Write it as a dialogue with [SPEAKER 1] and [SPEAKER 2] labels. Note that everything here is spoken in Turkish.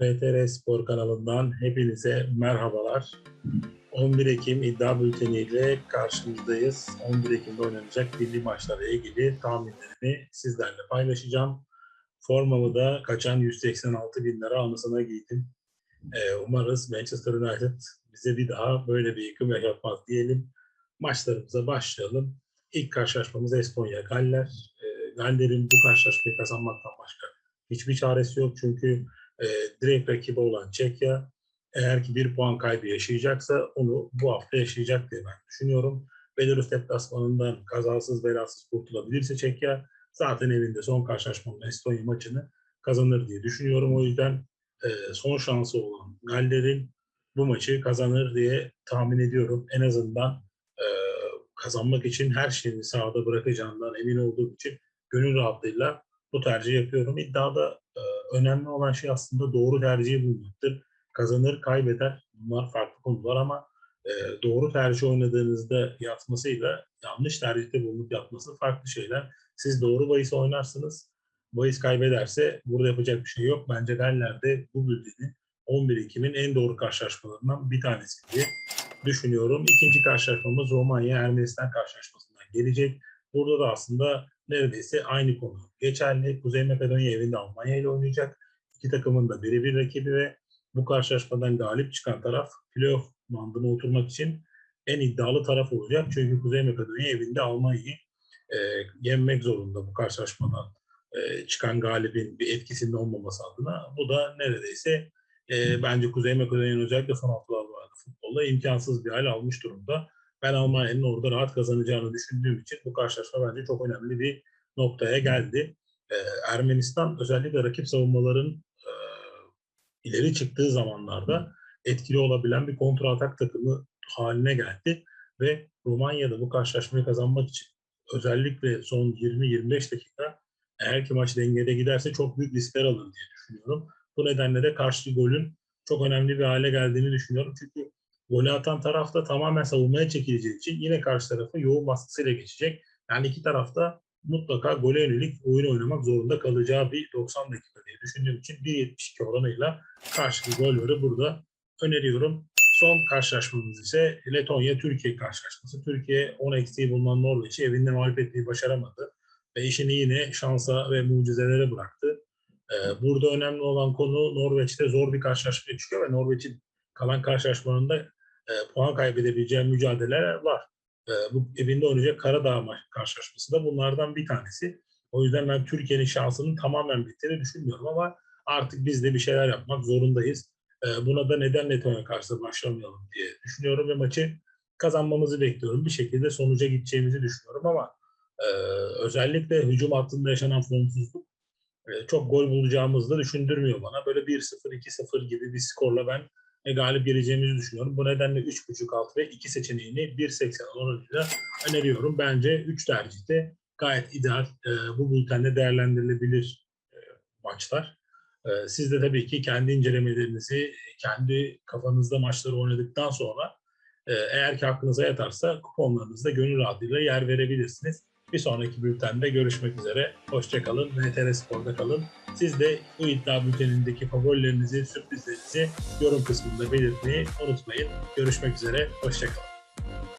[SPEAKER 1] VTR Spor kanalından hepinize merhabalar. 11 Ekim iddia bülteniyle karşınızdayız. 11 Ekim'de oynanacak milli maçlarla ilgili tahminlerimi sizlerle paylaşacağım. Formamı da kaçan 186 bin lira anısına giydim. Ee, umarız Manchester United bize bir daha böyle bir yıkım yaşatmaz diyelim. Maçlarımıza başlayalım. İlk karşılaşmamız Estonya Galler. Ee, Galler'in bu karşılaşmayı kazanmaktan başka hiçbir çaresi yok çünkü e, direkt rakibi olan Çekya eğer ki bir puan kaybı yaşayacaksa onu bu hafta yaşayacak diye ben düşünüyorum. Belarus deplasmanından kazasız belasız kurtulabilirse Çekya zaten evinde son karşılaşmanın Estonya maçını kazanır diye düşünüyorum. O yüzden e, son şansı olan Galler'in bu maçı kazanır diye tahmin ediyorum. En azından e, kazanmak için her şeyini sahada bırakacağından emin olduğum için gönül rahatlığıyla bu tercihi yapıyorum. İddiada e, önemli olan şey aslında doğru tercihi bulmaktır. Kazanır, kaybeder. Bunlar farklı konular ama e, doğru tercih oynadığınızda yatmasıyla yanlış tercihte bulunup yatması farklı şeyler. Siz doğru bahis oynarsınız. Bahis kaybederse burada yapacak bir şey yok. Bence Galler'de bu bültenin 11 Ekim'in en doğru karşılaşmalarından bir tanesi diye düşünüyorum. İkinci karşılaşmamız Romanya-Ermenistan karşılaşmasından gelecek. Burada da aslında neredeyse aynı konu geçerli. Kuzey Makedonya evinde Almanya ile oynayacak. İki takımın da birebir rakibi ve bu karşılaşmadan galip çıkan taraf playoff bandına oturmak için en iddialı taraf olacak. Çünkü Kuzey Makedonya evinde Almanya'yı e, yenmek zorunda bu karşılaşmadan e, çıkan galibin bir etkisinin olmaması adına. Bu da neredeyse e, bence Kuzey Makedonya'nın özellikle son haftalarda futbolda imkansız bir hal almış durumda. Ben Almanya'nın orada rahat kazanacağını düşündüğüm için bu karşılaşma bence çok önemli bir noktaya geldi. Ee, Ermenistan özellikle rakip savunmaların e, ileri çıktığı zamanlarda etkili olabilen bir kontratak takımı haline geldi ve Romanya'da bu karşılaşmayı kazanmak için özellikle son 20-25 dakika eğer ki maç dengede giderse çok büyük riskler alır diye düşünüyorum. Bu nedenle de karşı golün çok önemli bir hale geldiğini düşünüyorum. Çünkü golü atan taraf da tamamen savunmaya çekileceği için yine karşı tarafı yoğun baskısıyla geçecek. Yani iki tarafta mutlaka gole yönelik oyun oynamak zorunda kalacağı bir 90 dakika diye düşündüğüm için 1.72 oranıyla karşılıklı golleri burada öneriyorum. Son karşılaşmamız ise Letonya-Türkiye karşılaşması. Türkiye 10 eksiği bulunan Norveç'i evinde mağlup etmeyi başaramadı. Ve işini yine şansa ve mucizelere bıraktı. Ee, burada önemli olan konu Norveç'te zor bir karşılaşmaya çıkıyor ve Norveç'in kalan karşılaşmalarında e, puan kaybedebileceği mücadeleler var. E, bu evinde oynayacak Karadağ karşılaşması da bunlardan bir tanesi. O yüzden ben Türkiye'nin şansının tamamen bittiğini düşünmüyorum ama artık biz de bir şeyler yapmak zorundayız. E, buna da neden Letonya karşı başlamayalım diye düşünüyorum ve maçı kazanmamızı bekliyorum. Bir şekilde sonuca gideceğimizi düşünüyorum ama e, özellikle hücum hattında yaşanan formsuzluk e, çok gol bulacağımızı da düşündürmüyor bana. Böyle 1-0, 2-0 gibi bir skorla ben e, galip geleceğimizi düşünüyorum. Bu nedenle 3.5 alt ve 2 seçeneğini 1.80 oranıyla öneriyorum. Bence 3 tercihte gayet ideal. E, bu bültende değerlendirilebilir e, maçlar. E, siz de tabii ki kendi incelemelerinizi, kendi kafanızda maçları oynadıktan sonra e, eğer ki aklınıza yatarsa kuponlarınızda gönül rahatlığıyla yer verebilirsiniz. Bir sonraki bültende görüşmek üzere. Hoşçakalın. VTR Spor'da kalın. Siz de bu iddia bültenindeki favorilerinizi, sürprizlerinizi yorum kısmında belirtmeyi unutmayın. Görüşmek üzere. Hoşçakalın.